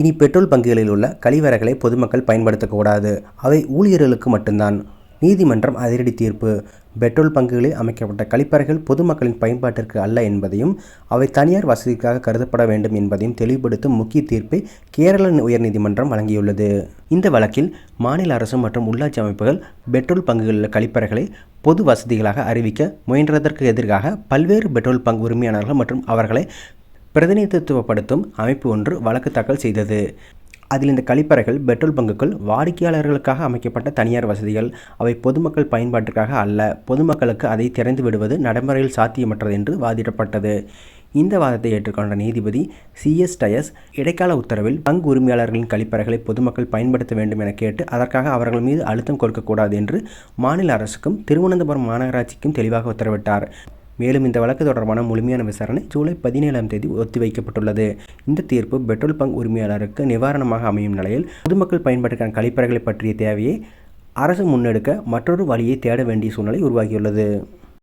இனி பெட்ரோல் பங்குகளில் உள்ள கழிவறைகளை பொதுமக்கள் பயன்படுத்தக்கூடாது அவை ஊழியர்களுக்கு மட்டும்தான். நீதிமன்றம் அதிரடி தீர்ப்பு. பெட்ரோல் பங்குகளில் அமைக்கப்பட்ட கழிப்பறைகள் பொதுமக்களின் பயன்பாட்டிற்கு அல்ல என்பதையும் அவை தனியார் வசதிக்காக கருதப்பட வேண்டும் என்பதையும் தெளிவுபடுத்தும் முக்கிய தீர்ப்பை கேரள உயர்நீதிமன்றம் வழங்கியுள்ளது. இந்த வழக்கில் மாநில அரசு மற்றும் உள்ளாட்சி அமைப்புகள் பெட்ரோல் பங்குகளில் உள்ள கழிப்பறைகளை பொது வசதிகளாக அறிவிக்க முயன்றதற்கு எதிராக பல்வேறு பெட்ரோல் பங்கு உரிமையாளர்கள் மற்றும் அவர்களை பிரதிநிதித்துவப்படுத்தும் அமைப்பு ஒன்று வழக்கு தாக்கல் செய்தது. அதில் இந்த கழிப்பறைகள் பெட்ரோல் பங்குகள் வாடிக்கையாளர்களுக்காக அமைக்கப்பட்ட தனியார் வசதிகள். அவை பொதுமக்கள் பயன்பாட்டிற்காக அல்ல பொதுமக்களுக்கு அதை திறந்து விடுவது நடைமுறையில் சாத்தியமற்றது என்று வாதிடப்பட்டது. இந்த வாதத்தை ஏற்றுக்கொண்ட நீதிபதி சிஎஸ் டயஸ் இடைக்கால உத்தரவில் பங்கு உரிமையாளர்களின் கழிப்பறைகளை பொதுமக்கள் பயன்படுத்த வேண்டும் என கேட்டு அதற்காக அவர்கள் மீது அழுத்தம் கொடுக்கக்கூடாது என்று மாநில அரசுக்கும் திருவனந்தபுரம் மாநகராட்சிக்கும் தெளிவாக உத்தரவிட்டார். மேலும் இந்த வழக்கு தொடர்பான முழுமையான விசாரணை ஜூலை பதினேழாம் தேதி ஒத்திவைக்கப்பட்டுள்ளது. இந்த தீர்ப்பு பெட்ரோல் பங்க் உரிமையாளருக்கு நிவாரணமாக அமையும் நிலையில் பொதுமக்கள் பயன்பாட்டுக்கான கழிப்பறைகளை பற்றிய தேவையை அரசு முன்னெடுக்க மற்றொரு வழியை தேட வேண்டிய சூழ்நிலை உருவாகியுள்ளது.